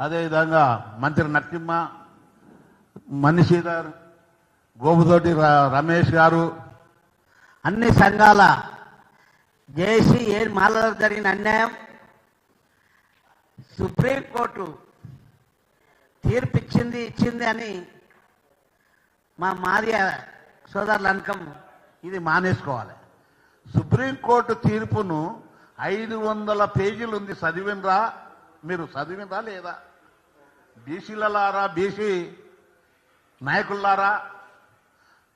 అదేవిధంగా మంత్రి నరసింహ మనిషిధర్ గోపుతోటి ర- రమేష్ గారు అన్ని సంఘాల జేసీ ఏ మాలలో జరిగిన అన్యాయం సుప్రీంకోర్టు తీర్పు ఇచ్చింది ఇచ్చింది అని మా మాదియ సోదరులు అనకం ఇది మానేసుకోవాలి. సుప్రీంకోర్టు తీర్పును ఐదు వందల పేజీలు ఉంది చదివినరా మీరు చదివినదా లేదా? బీసీలలారా బీసీ నాయకులారా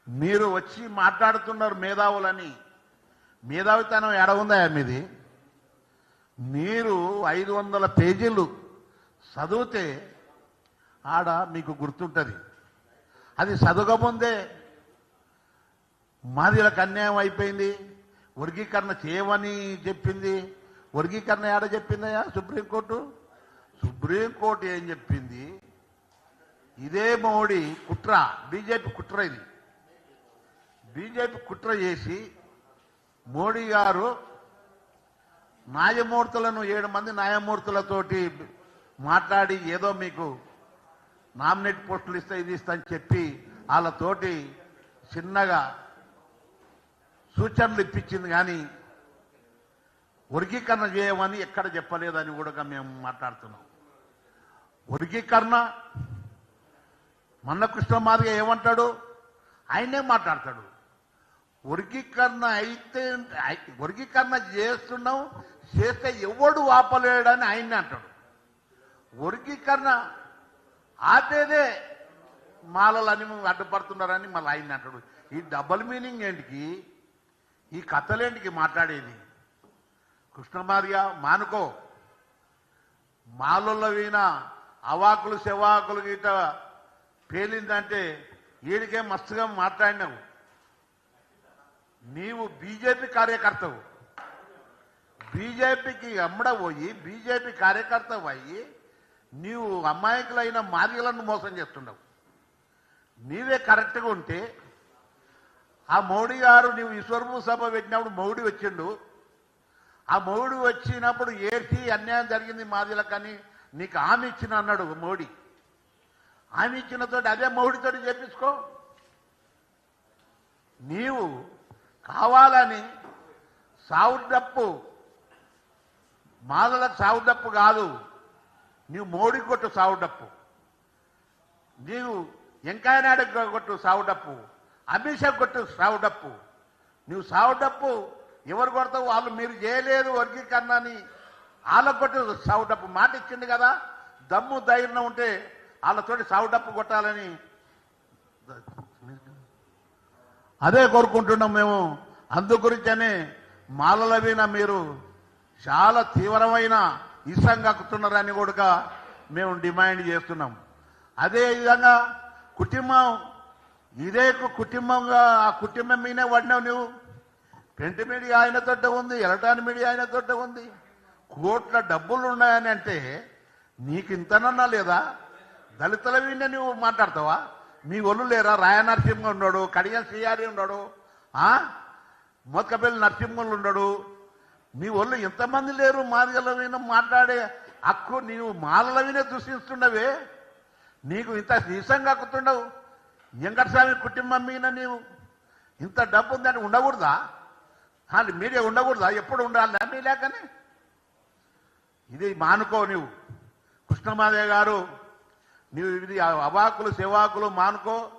మీరు వచ్చి మాట్లాడుతున్నారు మేధావులని. మేధావితనం ఎడ ఉందా మీది? మీరు ఐదు వందల పేజీలు చదివితే ఆడ మీకు గుర్తుంటుంది. అది చదవకముందే మాదిలకు అన్యాయం అయిపోయింది వర్గీకరణ చేయమని చెప్పింది వర్గీకరణ ఏడ చెప్పిందయ్యా? సుప్రీంకోర్టు? సుప్రీంకోర్టు ఏం చెప్పింది? ఇదే మోడీ కుట్ర బీజేపీ కుట్ర ఇది. బీజేపీ కుట్ర చేసి మోడీ గారు న్యాయమూర్తులను ఏడు మంది న్యాయమూర్తులతోటి మాట్లాడి ఏదో మీకు నామినేట్ పోస్టులు ఇస్తే ఇది ఇస్తా అని చెప్పి వాళ్ళతోటి చిన్నగా సూచనలు ఇప్పించింది కానీ వర్గీకరణ చేయమని ఎక్కడ చెప్పలేదని కూడా మేము మాట్లాడుతున్నాం. వర్గీకరణ మన్నకృష్ణ మాదిగ ఏమంటాడు? ఆయనే మాట్లాడతాడు. వర్గీకరణ అయితే వర్గీకరణ చేస్తున్నాం చేస్తే ఎవడు ఆపలేడని ఆయన్ని అంటాడు. వర్గీకరణ ఆపేదే మాలలని అడ్డుపడుతున్నారని మళ్ళీ ఆయన అంటాడు. ఈ డబల్ మీనింగ్ ఏంటికి? ఈ కథలేంటికి మాట్లాడేది? కృష్ణమార్య మానుకో. మాలుల వీణ అవాకులు సెవాకులు గీట పేలిందంటే ఈడికే మస్తుగా మాట్లాడినావు. నీవు బీజేపీ కార్యకర్తవు. బీజేపీకి అమ్మడబోయి బీజేపీ కార్యకర్త అయ్యి నీవు అమాయకులైన మార్యలను మోసం చేస్తున్నావు. నీవే కరెక్ట్గా ఉంటే ఆ మోడీ గారు నీవు ఈశ్వరము సభ పెట్టినప్పుడు మౌడి వచ్చిండు. ఆ మోడీ వచ్చినప్పుడు ఏసీ అన్యాయం జరిగింది మాదిలకని నీకు హామీ ఇచ్చిన అన్నాడు మోడీ. హామీ ఇచ్చినతో అదే మౌడితోటి చేపించుకో. నీవు కావాలని సావుడప్పు మాదలకు సావుడప్పు కాదు. నీవు మోడీ కొట్టు సావుడప్పు. నీవు వెంకయ్యనాయుడు కొట్టు సావుడప్పు. అమిత్ షా కొట్టు సావుడప్పు. నువ్వు సావుడప్పు ఎవరు కొడతావు? వాళ్ళు మీరు చేయలేదు వర్గీకరణ అని వాళ్ళకు కొట్టు సావుడప్పు మాట ఇచ్చింది కదా? దమ్ము ధైర్యం ఉంటే వాళ్ళతోటి సావుడప్పు కొట్టాలని. అదే కోరుకుంటున్నాం మేము. అందు మాలలవిన మీరు చాలా తీవ్రమైన ఇష్టం కక్కుతున్నారని కూడా మేము డిమాండ్ చేస్తున్నాం. అదే విధంగా కుటుంబం ఇదే కుటుంబంగా ఆ కుటుంబం మీదే పడినావు నువ్వు. ప్రింట్ మీడియా ఆయన తోట ఉంది ఎలక్ట్రానిక్ మీడియా ఆయన తోట ఉంది. కోట్ల డబ్బులు ఉన్నాయని అంటే నీకు ఇంతనన్నా లేదా? దళితుల మీద నువ్వు మాట్లాడతావా? మీ ఒళ్ళు లేరా? రాయ నరసింహ ఉన్నాడు కడియం శ్రీయారి ఉన్నాడు మోత్కపల్లి నరసింహులు ఉన్నాడు. మీ ఒళ్ళు ఎంతమంది లేరు మాదిగల మీద మాట్లాడే హక్కు నీవు మాలల మీద దూషిస్తుండవే. నీకు ఇంత నీసంగా కుతుండవు వెంకటస్వామి కుటుంబం మీద నీవు ఇంత డబ్బు ఉందని ఉండకూడదా? అది మీడియా ఉండకూడదా ఎప్పుడు ఉండాలి మీ లేకనే. ఇది మానుకో నీవు. కృష్ణమాదయ్య గారు నీవు ఇది అవాకులు సేవాకులు మానుకో.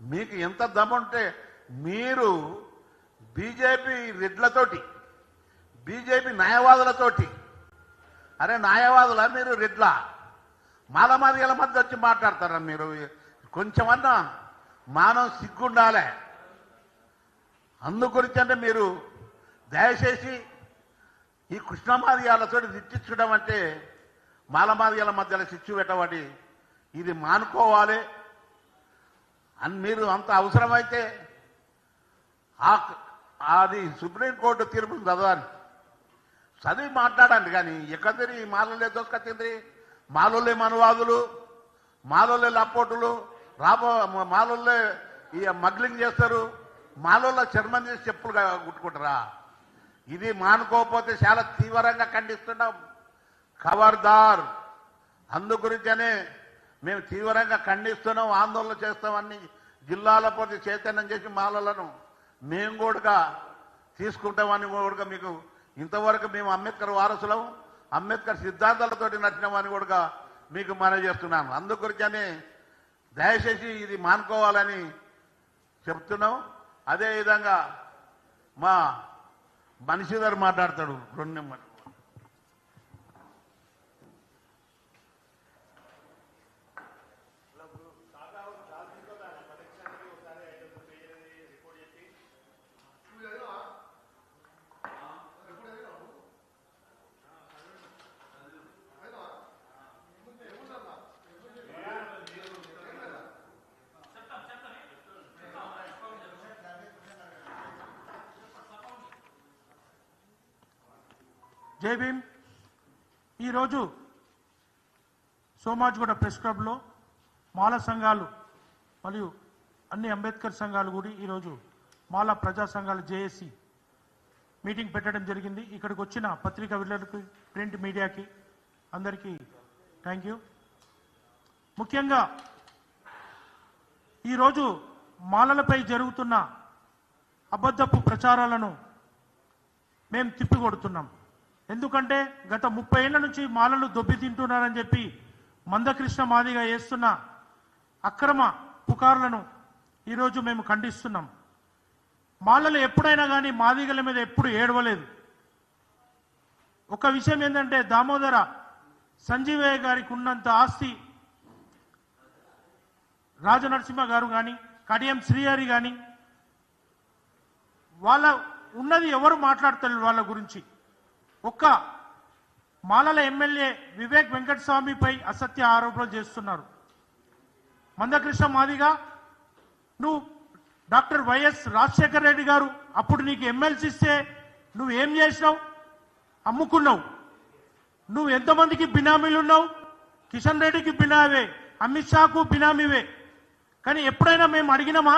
మీకు ఎంత దమ్ముంటే మీరు బీజేపీ రెడ్లతోటి బీజేపీ న్యాయవాదులతోటి అరే న్యాయవాదుల మీరు రెడ్ల? మాలమాదిగల మధ్య వచ్చి మాట్లాడతారా మీరు? కొంచెమన్నా మానవ సిగ్గుండాలే. అందు గురించి అంటే మీరు దయచేసి ఈ కృష్ణమాదిగాలతో తిట్టించడం అంటే మాలమాదిగల మధ్యలో చిచ్చు పెట్టబడి ఇది మానుకోవాలి. అని మీరు అంత అవసరమైతే అది సుప్రీంకోర్టు తీర్పును చదవాలి. చదివి మాట్లాడండి కానీ ఎక్కడ తిరిగి మాలలే దొరకతింది? మాలోలే మనువాదులు మాలోలే లపోటులు రాబో మాలోలే ఈ మగ్లింగ్ చేస్తారు. మాలోల చర్మం చేసి చెప్పులు కుట్టుకుంటారా? ఇది మానుకోకపోతే చాలా తీవ్రంగా ఖండిస్తున్నాం. ఖబర్దార్. అందుగురించనే మేము తీవ్రంగా ఖండిస్తున్నాం ఆందోళన చేస్తామని జిల్లాల ప్రతి చైతన్యం చేసి మాలలను మేము కూడా తీసుకుంటామని కూడా మీకు ఇంతవరకు మేము అంబేద్కర్ వారసులం అంబేద్కర్ సిద్ధాంతాలతోటి నచ్చినామని కూడా మీకు మనవి చేస్తున్నాను. అందు దయచేసి ఇది మానుకోవాలని చెప్తున్నాం. అదేవిధంగా మా మనిషిధర్ మాట్లాడతాడు రెండు నెంబర్ జై భీమ్ ఈరోజు సోమాజిగూడ ప్రెస్ క్లబ్లో మాల సంఘాలు మరియు అన్ని అంబేద్కర్ సంఘాలు కూడా ఈరోజు మాల ప్రజా సంఘాలు జేఏసీ మీటింగ్ పెట్టడం జరిగింది. ఇక్కడికి వచ్చిన పత్రికా విలేకరులకి ప్రింట్ మీడియాకి అందరికీ థ్యాంక్ యూ. ముఖ్యంగా ఈరోజు మాలలపై జరుగుతున్న అబద్ధపు ప్రచారాలను మేము తిప్పికొడుతున్నాం. ఎందుకంటే గత ముప్పై ఏళ్ళ నుంచి మాలలు దొబ్బి తింటున్నారని చెప్పి మందకృష్ణ మాదిగా వేస్తున్న అక్రమ పుకార్లను ఈరోజు మేము ఖండిస్తున్నాం. మాలలు ఎప్పుడైనా కానీ మాదిగల మీద ఎప్పుడు ఏడవలేదు. ఒక విషయం ఏంటంటే దామోదర సంజీవయ్య గారికి ఉన్నంత ఆస్తి రాజనరసింహ గారు కానీ కడియం శ్రీహరి కానీ వాళ్ళ ఉన్నది ఎవరు మాట్లాడతారు వాళ్ళ గురించి. ఒక్క మాలల ఎమ్మెల్యే వివేక్ వెంకటస్వామిపై అసత్య ఆరోపణలు చేస్తున్నారు. మందకృష్ణ మాదిగా నువ్వు డాక్టర్ వైఎస్ రాజశేఖర రెడ్డి గారు అప్పుడు నీకు ఎమ్మెల్సీ ఇస్తే నువ్వు ఏం చేసినావు? అమ్ముకున్నావు. నువ్వు ఎంతమందికి బినామీలు ఉన్నావు? కిషన్ రెడ్డికి బినావే అమిత్ షాకు బినామీవే. కానీ ఎప్పుడైనా మేము అడిగినామా?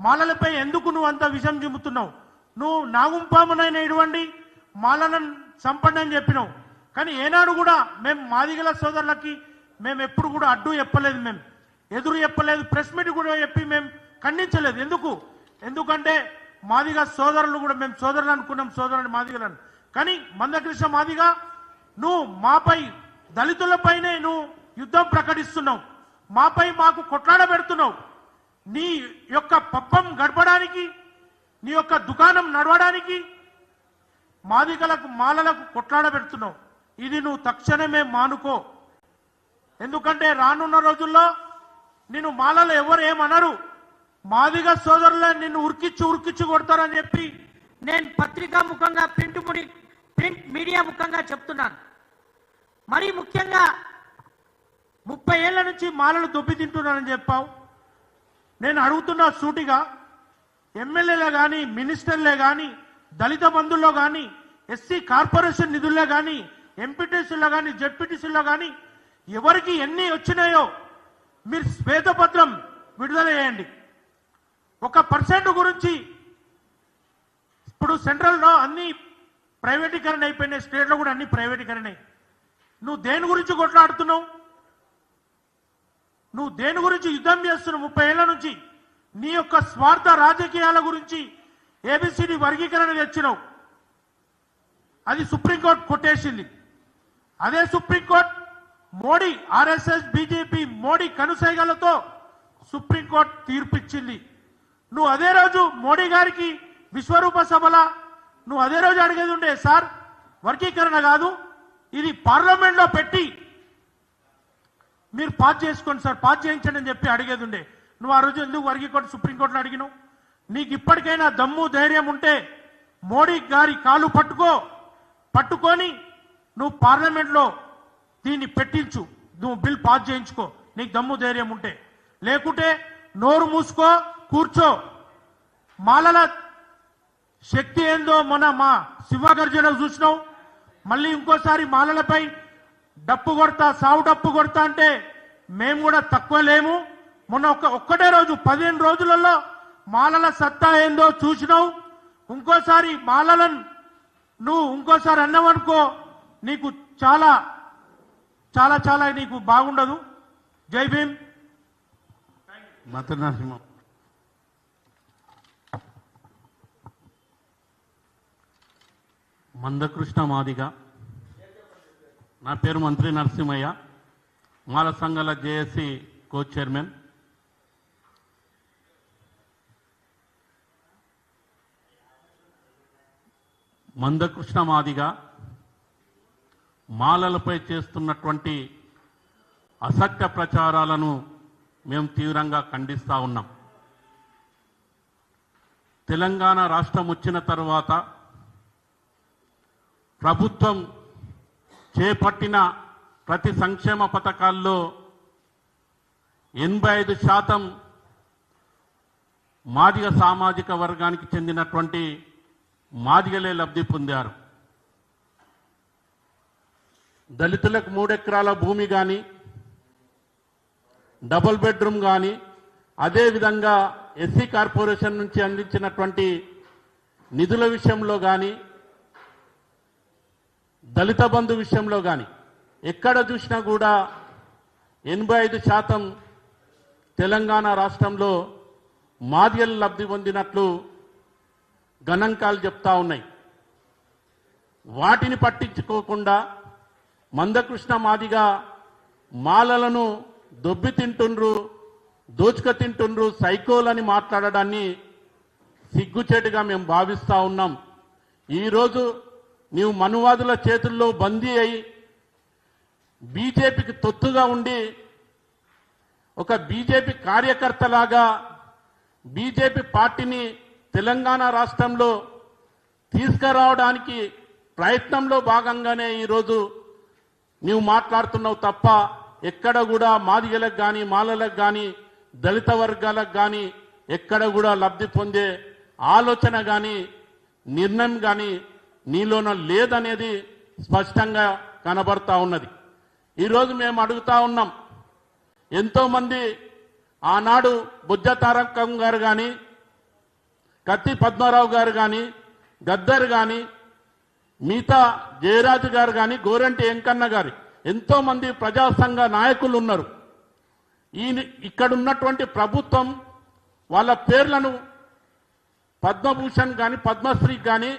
మాలలపై ఎందుకు నువ్వు అంత విషం చిమ్ముతున్నావు నువ్వు నాగుంపామునైనా ఇటువంటి మాలను చంపండి అని చెప్పినావు కానీ ఏనాడు కూడా మేము మాదిగల సోదరులకి మేము ఎప్పుడు కూడా అడ్డు చెప్పలేదు మేము ఎదురు చెప్పలేదు. ప్రెస్ మీట్ కూడా చెప్పి మేము ఖండించలేదు. ఎందుకు? ఎందుకంటే మాదిగ సోదరులు కూడా మేము సోదరులు అనుకున్నాం సోదరుని మాదిగలను. కానీ మందకృష్ణ మాదిగా నువ్వు మాపై దళితులపైనే నువ్వు యుద్ధం ప్రకటిస్తున్నావు. మాపై మాకు కొట్లాడ పెడుతున్నావు. నీ యొక్క పప్పం గడపడానికి నీ యొక్క దుకాణం నడవడానికి మాదిగలకు మాలలకు కొట్లాడబెడుతున్నావు. ఇది నువ్వు తక్షణమే మానుకో. ఎందుకంటే రానున్న రోజుల్లో నిన్ను మాలలు ఎవరు ఏమనరు. మాదిగ సోదరులే నిన్ను ఉరికిచ్చి ఉరికిచ్చి కొడతారని చెప్పి నేను పత్రికా ముఖంగా ప్రింట్ ప్రింట్ మీడియా ముఖంగా చెప్తున్నాను. మరీ ముఖ్యంగా ముప్పై ఏళ్ళ నుంచి మాలలు దొబ్బి తింటున్నానని చెప్పావు. నేను అడుగుతున్నా సూటిగా ఎమ్మెల్యేలే కానీ మినిస్టర్లే కానీ దళిత బంధుల్లో కానీ ఎస్సీ కార్పొరేషన్ నిధుల్లో కానీ ఎంపీటీసీలో కానీ జడ్పీటీసీలో కానీ ఎవరికి ఎన్ని వచ్చినాయో మీరు శ్వేతపత్రం విడుదల చేయండి. ఒక పర్సెంట్ గురించి ఇప్పుడు సెంట్రల్లో అన్ని ప్రైవేటీకరణ అయిపోయినాయి స్టేట్లో కూడా అన్ని ప్రైవేటీకరణ. నువ్వు దేని గురించి కొట్లాడుతున్నావు? నువ్వు దేని గురించి యుద్ధం చేస్తున్నావు? ముప్పై ఏళ్ళ నుంచి నీ యొక్క స్వార్థ రాజకీయాల గురించి ఏబిసిడి వర్గీకరణ తెచ్చినావు అది సుప్రీంకోర్టు కొట్టేసింది. అదే supreme court Modi RSS BJP Modi కనుసైగలతో supreme court తీర్పిచ్చింది. నువ్వు అదే రోజు మోడీ గారికి విశ్వరూప సభల నువ్వు అదే రోజు అడిగేది ఉండే సార్ వర్గీకరణ కాదు ఇది పార్లమెంట్లో పెట్టి మీరు పాస్ చేసుకోండి సార్ పాస్ చేయించండి అని చెప్పి అడిగేది ఉండే. నువ్వు ఆ రోజు ఎందుకు వర్గీకోర్టు సుప్రీంకోర్టును అడిగినావు? నీకు ఇప్పటికైనా దమ్ము ధైర్యం ఉంటే మోడీ గారి కాలు పట్టుకో పట్టుకొని నువ్వు పార్లమెంట్లో దీన్ని పెట్టించు నువ్వు బిల్ పాస్ చేయించుకో. నీకు దమ్ము ధైర్యం ఉంటే. లేకుంటే నోరు మూసుకో కూర్చో. మాలల శక్తి ఏందో మన మా శివగర్జన చూసినావు. మళ్ళీ ఇంకోసారి మాలలపై డప్పు కొడతా సావు డప్పు కొడతా అంటే మేము కూడా తక్కువ లేము. మొన్న ఒక్క ఒక్కటే రోజు పదిహేను రోజులలో మాలల సత్తా ఏందో చూసినావు? ఇంకోసారి మాలలను నువ్వు ఇంకోసారి అన్నావనుకో నీకు చాలా చాలా చాలా నీకు బాగుండదు. జై భీమ్. మంత్రి నరసింహం మందకృష్ణ మాదిగ. నా పేరు మంత్రి నరసింహయ్య. మాల సంఘాల JAC co chairman Mandakrishna Madiga మాలలపై చేస్తున్నటువంటి అసత్య ప్రచారాలను మేము తీవ్రంగా ఖండిస్తూ ఉన్నాం. తెలంగాణ రాష్ట్రం వచ్చిన తర్వాత ప్రభుత్వం చేపట్టిన ప్రతి సంక్షేమ పథకాల్లో ఎనభై ఐదు శాతం మాదిగ సామాజిక వర్గానికి చెందినటువంటి మాదిగలే లబ్ధి పొందారు. దళితులకు మూడెకరాల భూమి కానీ డబుల్ బెడ్రూమ్ కానీ అదేవిధంగా ఎస్సీ కార్పొరేషన్ నుంచి అందించినటువంటి నిధుల విషయంలో కానీ దళిత బంధు విషయంలో కానీ ఎక్కడ చూసినా కూడా ఎనభై ఐదు శాతం తెలంగాణ రాష్ట్రంలో మాదిగలు లబ్ధి పొందినట్లు గణాంకాలు చెప్తా ఉన్నాయి. వాటిని పట్టించుకోకుండా మందకృష్ణ మాదిగా మాలలను దొబ్బి తింటుండ్రు దోచుక తింటుండ్రు సైకోలని మాట్లాడడాన్ని సిగ్గుచేటుగా మేము భావిస్తా ఉన్నాం. ఈరోజు నీవు మనువాదుల చేతుల్లో బందీ అయి బీజేపీకి తొత్తుగా ఉండి ఒక బీజేపీ కార్యకర్తలాగా బీజేపీ పార్టీని తెలంగాణ రాష్ట్రంలో తీసుకురావడానికి ప్రయత్నంలో భాగంగానే ఈరోజు నీవు మాట్లాడుతున్నావు తప్ప ఎక్కడ కూడా మాదిగలకు కానీ మాలలకు కానీ దళిత వర్గాలకు కానీ ఎక్కడ కూడా లబ్ధి పొందే ఆలోచన కానీ నిర్ణయం కానీ నీలోన లేదనేది స్పష్టంగా కనబడతా ఉన్నది. ఈరోజు మేము అడుగుతా ఉన్నాం ఎంతోమంది ఆనాడు బుజ్జ తారకం గారు కానీ కత్తి పద్మారావు గారు కానీ గద్దర్ కానీ మిగతా జయరాజు గారు కానీ గోరంటి వెంకన్న గారు ఎంతో మంది నాయకులు ఉన్నారు. ఈ ఇక్కడ ఉన్నటువంటి ప్రభుత్వం వాళ్ళ పేర్లను పద్మభూషణ్ కానీ పద్మశ్రీ కానీ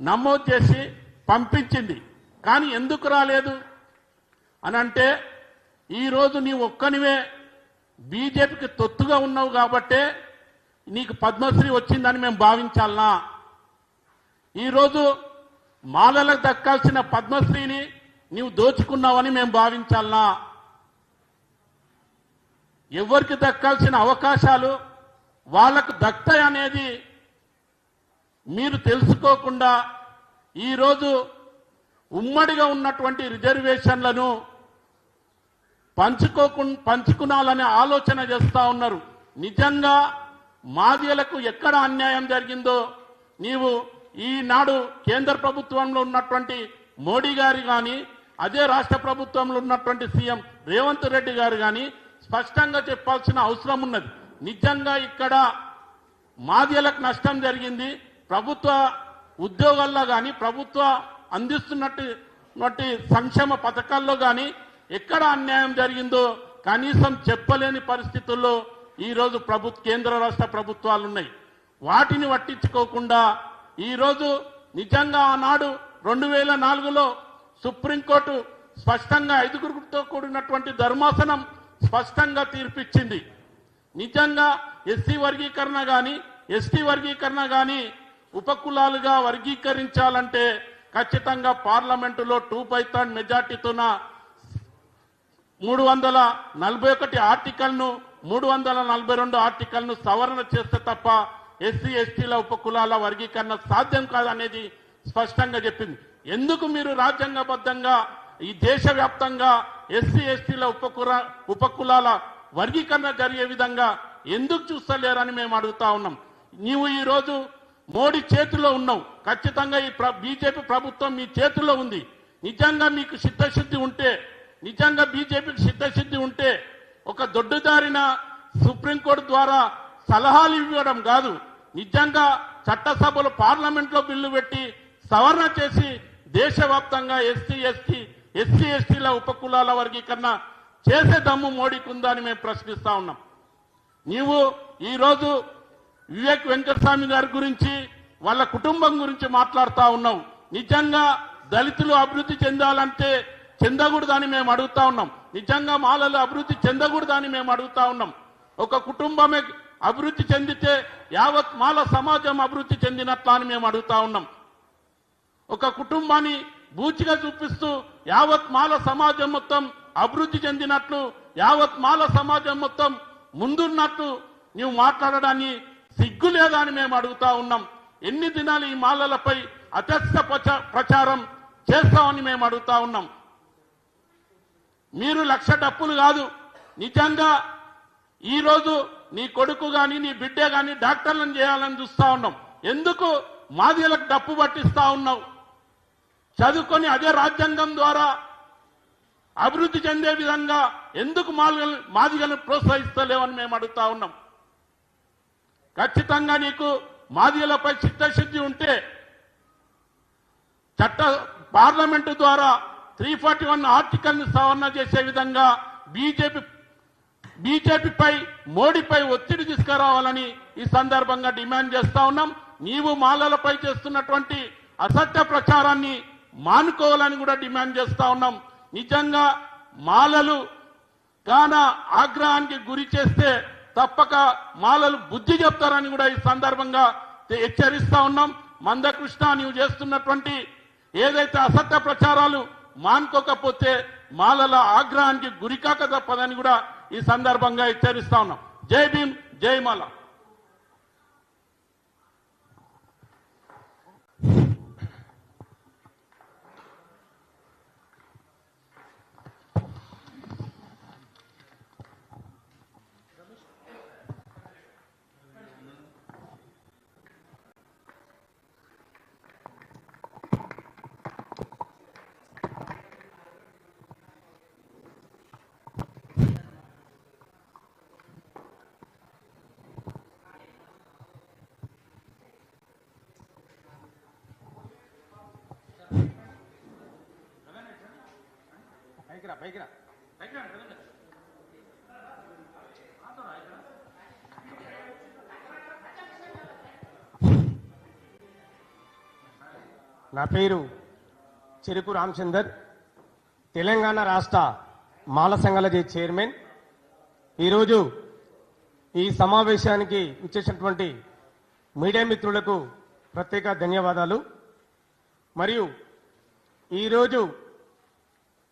నమోదు చేసి పంపించింది. కానీ ఎందుకు రాలేదు? అని అంటే ఈరోజు నీవు ఒక్కనివే బీజేపీకి తొత్తుగా ఉన్నావు కాబట్టే నీకు పద్మశ్రీ వచ్చిందని మేము భావించాలనా? ఈరోజు మాలలకు దక్కాల్సిన పద్మశ్రీని నీవు దోచుకున్నావని మేము భావించాలనా? ఎవరికి దక్కాల్సిన అవకాశాలు వాళ్ళకు దక్తాయి అనేది మీరు తెలుసుకోకుండా ఈరోజు ఉమ్మడిగా ఉన్నటువంటి రిజర్వేషన్లను పంచుకోకు పంచుకునాలనే ఆలోచన చేస్తా ఉన్నారు. నిజంగా మాదిగలకు ఎక్కడ అన్యాయం జరిగిందో నీవు ఈనాడు కేంద్ర ప్రభుత్వంలో ఉన్నటువంటి మోడీ గారు కానీ అదే రాష్ట్ర ప్రభుత్వంలో ఉన్నటువంటి సీఎం రేవంత్ రెడ్డి గారు కానీ స్పష్టంగా చెప్పాల్సిన అవసరం ఉన్నది. నిజంగా ఇక్కడ మాదిగలకు నష్టం జరిగింది. ప్రభుత్వ ఉద్యోగాల్లో కానీ ప్రభుత్వ అందిస్తున్నటువంటి సంక్షేమ పథకాల్లో కానీ ఎక్కడ అన్యాయం జరిగిందో కనీసం చెప్పలేని పరిస్థితుల్లో ఈరోజు ప్రభు కేంద్ర రాష్ట్ర ప్రభుత్వాలు ఉన్నాయి వాటిని పట్టించుకోకుండా ఈరోజు నిజంగా ఆనాడు రెండు వేల నాలుగులో సుప్రీంకోర్టు స్పష్టంగా ఐదుగురుతో కూడినటువంటి ధర్మాసనం స్పష్టంగా తీర్పిచ్చింది. నిజంగా ఎస్సీ వర్గీకరణ కానీ ఎస్టీ వర్గీకరణ కానీ ఉపకులాలుగా వర్గీకరించాలంటే ఖచ్చితంగా పార్లమెంటులో టూ బై థర్డ్ మెజార్టీతోన మూడు వందల నలభై ఒకటి ఆర్టికల్ను మూడు వందల నలభై రెండు ఆర్టికల్ను సవరణ చేస్తే తప్ప ఎస్సీ ఎస్టీల ఉపకులాల వర్గీకరణ సాధ్యం కాదనేది స్పష్టంగా చెప్పింది. ఎందుకు మీరు రాజ్యాంగబద్ధంగా ఈ దేశవ్యాప్తంగా ఎస్సీ ఎస్టీల ఉపకుల ఉపకులాల వర్గీకరణ జరిగే విధంగా ఎందుకు చూస్తలేరని మేము అడుగుతా ఉన్నాం. నీవు ఈరోజు మోడీ చేతిలో ఉన్నావు. ఖచ్చితంగా ఈ బీజేపీ ప్రభుత్వం మీ చేతిలో ఉంది. నిజంగా మీకు సిద్ధశుద్ధి ఉంటే నిజంగా బీజేపీకి సిద్ధశుద్ధి ఉంటే ఒక దొడ్డుదారిన సుప్రీంకోర్టు ద్వారా సలహాలు ఇవ్వడం కాదు. నిజంగా చట్టసభలు పార్లమెంట్లో బిల్లు పెట్టి సవరణ చేసి దేశవ్యాప్తంగా ఎస్సీ ఎస్టీ ఎస్సీ ఎస్టీల ఉపకులాల వర్గీకరణ చేసే దమ్ము మోడీకి ఉందా అని మేము ప్రశ్నిస్తా ఉన్నాం. నీవు ఈరోజు వివేక్ వెంకటస్వామి గారి గురించి వాళ్ళ కుటుంబం గురించి మాట్లాడుతూ ఉన్నావు. నిజంగా దళితులు అభివృద్ధి చెందాలంటే చెందకూడదని మేము అడుగుతా ఉన్నాం. నిజంగా మాలలు అభివృద్ధి చెందకూడదని మేము అడుగుతా ఉన్నాం. ఒక కుటుంబమే అభివృద్ధి చెందితే యావత్ మాల సమాజం అభివృద్ధి చెందినట్లా అని మేము అడుగుతా ఉన్నాం. ఒక కుటుంబాన్ని బూచిగా చూపిస్తూ యావత్ మాల సమాజం మొత్తం అభివృద్ధి చెందినట్లు యావత్ మాల సమాజం మొత్తం ముందున్నట్లు నువ్వు మాట్లాడడాన్ని సిగ్గు లేదా అని మేము అడుగుతా ఉన్నాం. ఎన్ని దినాలు ఈ మాలలపై అత్యస్త ప్రచారం చేస్తామని మేము అడుగుతా ఉన్నాం. మీరు లక్ష డప్పులు కాదు. నిజంగా ఈరోజు నీ కొడుకు గాని నీ బిడ్డ గాని డాక్టర్లను చేయాలని చూస్తా ఉన్నాం. ఎందుకు? మాదిలకు డప్పు పట్టిస్తా ఉన్నావు. చదువుకొని అదే రాజ్యాంగం ద్వారా అభివృద్ధి చెందే విధంగా ఎందుకు మాదిగలు మాదిగలను ప్రోత్సహిస్తలేవని మేము అడుగుతా ఉన్నాం. ఖచ్చితంగా నీకు మాదిగలపై చిత్తశుద్ధి ఉంటే చట్ట పార్లమెంటు ద్వారా త్రీ ఫార్టీ వన్ ఆర్టికల్ని సవరణ చేసే విధంగా బీజేపీ బీజేపీపై మోడీపై ఒత్తిడి తీసుకురావాలని ఈ సందర్భంగా డిమాండ్ చేస్తా ఉన్నాం. నీవు మాలలపై చేస్తున్నటువంటి అసత్య ప్రచారాన్ని మానుకోవాలని కూడా డిమాండ్ చేస్తా ఉన్నాం. నిజంగా మాలలు గాన ఆగ్రహానికి గురి చేస్తే తప్పక మాలలు బుద్ధి చెప్తారని కూడా ఈ సందర్భంగా హెచ్చరిస్తా ఉన్నాం. మందకృష్ణ నీవు చేస్తున్నటువంటి ఏదైతే అసత్య ప్రచారాలు మానుకోకపోతే మాలల ఆగ్రహానికి గురికాక తప్పదని కూడా ఈ సందర్భంగా హెచ్చరిస్తా ఉన్నాం. జై భీమ్ జై మాల. నా పేరు చెరుకు రామచందర్ తెలంగాణ రాష్ట్ర మాల సంఘాల చైర్మన్. ఈరోజు ఈ సమావేశానికి ఇచ్చేసినటువంటి మీడియా మిత్రులకు ప్రత్యేక ధన్యవాదాలు. మరియు ఈరోజు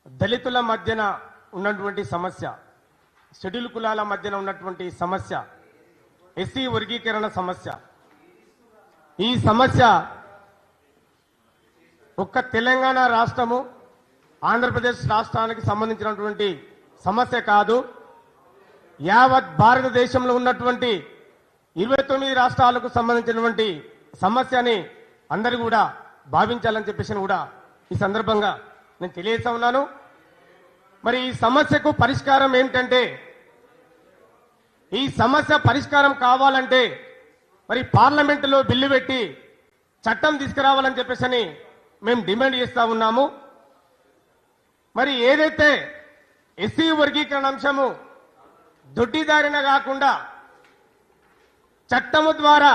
దళితుల మధ్యన ఉన్నటువంటి సమస్య షెడ్యూల్ కులాల మధ్యన ఉన్నటువంటి సమస్య ఎస్సీ వర్గీకరణ సమస్య. ఈ సమస్య ఒక్క తెలంగాణ రాష్ట్రము ఆంధ్రప్రదేశ్ రాష్ట్రానికి సంబంధించినటువంటి సమస్య కాదు. యావత్ భారతదేశంలో ఉన్నటువంటి ఇరవై తొమ్మిది రాష్ట్రాలకు సంబంధించినటువంటి సమస్యని అందరూ కూడా భావించాలని చెప్పేసి కూడా ఈ సందర్భంగా నేను తెలియజేస్తా ఉన్నాను. మరి ఈ సమస్యకు పరిష్కారం ఏమిటంటే ఈ సమస్య పరిష్కారం కావాలంటే మరి పార్లమెంటులో బిల్లు పెట్టి చట్టం తీసుకురావాలని చెప్పేసి అని మేము డిమాండ్ చేస్తూ ఉన్నాము. మరి ఏదైతే ఎస్సీ వర్గీకరణ అంశము దొడ్డిదారిన కాకుండా చట్టము ద్వారా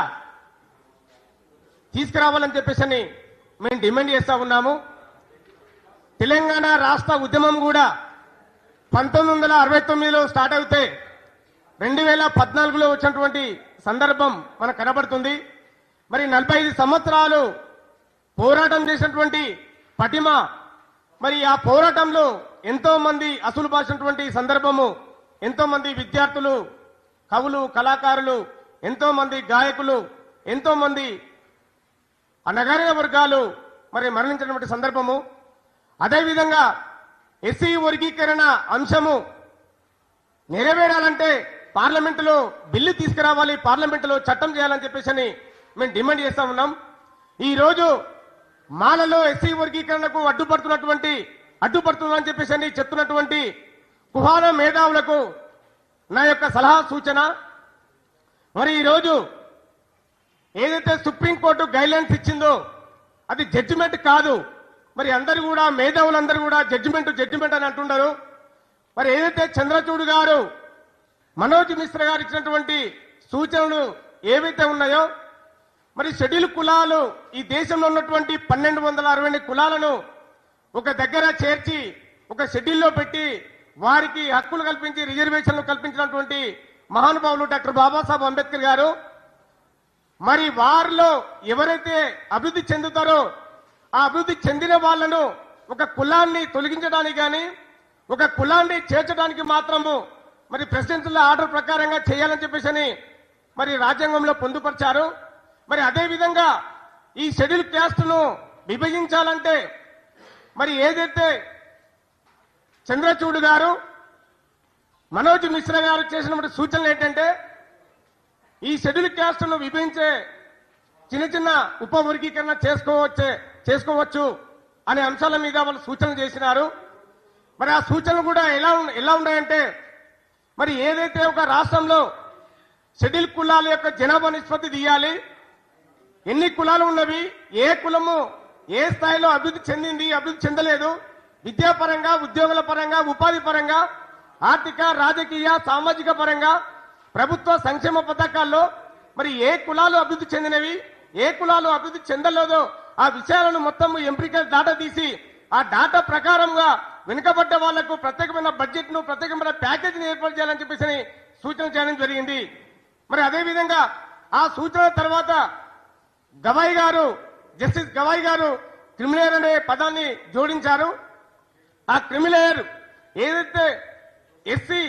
తీసుకురావాలని చెప్పేసి అని మేము డిమాండ్ చేస్తూ ఉన్నాము. తెలంగాణ రాష్ట్ర ఉద్యమం కూడా పంతొమ్మిది వందల అరవై తొమ్మిదిలో స్టార్ట్ అవుతే రెండు వేల పద్నాలుగులో వచ్చినటువంటి సందర్భం మనకు కనబడుతుంది. మరి నలభై ఐదు సంవత్సరాలు పోరాటం చేసినటువంటి పటిమ మరి ఆ పోరాటంలో ఎంతో మంది అసలు బాసినటువంటి సందర్భము ఎంతో మంది విద్యార్థులు కవులు కళాకారులు ఎంతో మంది గాయకులు ఎంతో మంది అనగారిన వర్గాలు మరి మరణించినటువంటి సందర్భము. అదేవిధంగా ఎస్సీ వర్గీకరణ అంశము నెరవేరాలంటే పార్లమెంటులో బిల్లు తీసుకురావాలి పార్లమెంటులో చట్టం చేయాలని చెప్పేసి అని మేము డిమాండ్ చేస్తా ఉన్నాం. ఈరోజు మాలలో ఎస్సీ వర్గీకరణకు అడ్డుపడుతున్నటువంటి అడ్డుపడుతుందని చెప్పేసి అని చెప్తున్నటువంటి కుహాన మేధావులకు నా యొక్క సలహా సూచన. మరి ఈరోజు ఏదైతే సుప్రీంకోర్టు గైడ్లైన్స్ ఇచ్చిందో అది జడ్జిమెంట్ కాదు. మరి అందరు కూడా మేధావులందరూ కూడా జడ్జిమెంట్ జడ్జిమెంట్ అని అంటున్నారు మరి ఏదైతే చంద్రచూడ్ గారు మనోజ్ మిశ్ర గారు ఇచ్చినటువంటి సూచనలు ఏవైతే ఉన్నాయో మరి షెడ్యూల్ కులాలు ఈ దేశంలో ఉన్నటువంటి పన్నెండు వందల అరవై ఎనిమిది కులాలను ఒక దగ్గర చేర్చి ఒక షెడ్యూల్లో పెట్టి వారికి హక్కులు కల్పించి రిజర్వేషన్లు కల్పించినటువంటి మహానుభావులు డాక్టర్ బాబాసాహెబ్ అంబేద్కర్ గారు. మరి వారిలో ఎవరైతే అభివృద్ధి చెందుతారో ఆ అభివృద్ధి చెందిన వాళ్ళను ఒక కులాన్ని తొలగించడానికి కానీ ఒక కులాన్ని చేర్చడానికి మాత్రము మరి ప్రెసిడెన్షియల్ ఆర్డర్ ప్రకారంగా చేయాలని చెప్పేసి మరి రాజ్యాంగంలో పొందుపరిచారు. మరి అదే విధంగా ఈ షెడ్యూల్ క్యాస్ట్ను విభజించాలంటే మరి ఏదైతే చంద్రచూడు గారు మనోజ్ మిశ్రా గారు చేసినటువంటి సూచనలు ఏంటంటే ఈ షెడ్యూల్ క్యాస్ట్ను విభజించే చిన్న చిన్న ఉప వర్గీకరణ చేసుకోవచ్చే చేసుకోవచ్చు అనే అంశాల మీద వాళ్ళు సూచనలు చేసినారు. మరి ఆ సూచనలు కూడా ఎలా ఎలా ఉన్నాయంటే మరి ఏదైతే ఒక రాష్ట్రంలో షెడ్యూల్ కులాల యొక్క జనాభా నిష్పత్తి తీయాలి ఎన్ని కులాలు ఉన్నవి ఏ కులము ఏ స్థాయిలో అభివృద్ధి చెందింది అభివృద్ధి చెందలేదు విద్యాపరంగా ఉద్యోగుల పరంగా ఉపాధి పరంగా ఆర్థిక రాజకీయ సామాజిక పరంగా ప్రభుత్వ సంక్షేమ పథకాల్లో మరి ఏ కులాలు అభివృద్ధి చెందినవి ఏ కులాలు అభివృద్ధి చెందలేదో ఆ విషయాలను మొత్తం ఎంపిక డాటా తీసి ఆ డాటా ప్రకారంగా వెనుకబడ్డ వాళ్ళకు ప్రత్యేకమైన బడ్జెట్ను ప్రత్యేకమైన ప్యాకేజీని ఏర్పాటు చేయాలని చెప్పేసి సూచన చేయడం జరిగింది. మరి అదే విధంగా ఆ సూచన తర్వాత గవాయి గారు జస్టిస్ గవాయి గారు క్రిమిలేయర్ అనే పదాన్ని జోడించారు. ఆ క్రిమిలేయర్ ఏదైతే ఎస్సీ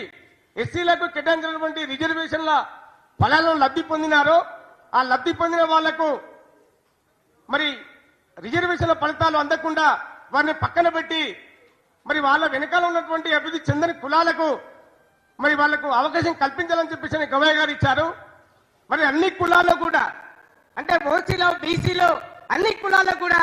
ఎస్సీలకు కేటాయించినటువంటి రిజర్వేషన్ల ఫలాలను లబ్ధి పొందినారో ఆ లబ్ధి పొందిన వాళ్ళకు మరి రిజర్వేషన్ల ఫలితాలు అందకుండా వారిని పక్కన పెట్టి మరి వాళ్ళ వెనకాల ఉన్నటువంటి అభివృద్ధి చెందని కులాలకు మరి వాళ్ళకు అవకాశం కల్పించాలని చెప్పేసి గవయ్య గారు ఇచ్చారు. మరి అన్ని కులాల్లో కూడా అంటే ఓసీలో బీసీలో అన్ని కులాల్లో కూడా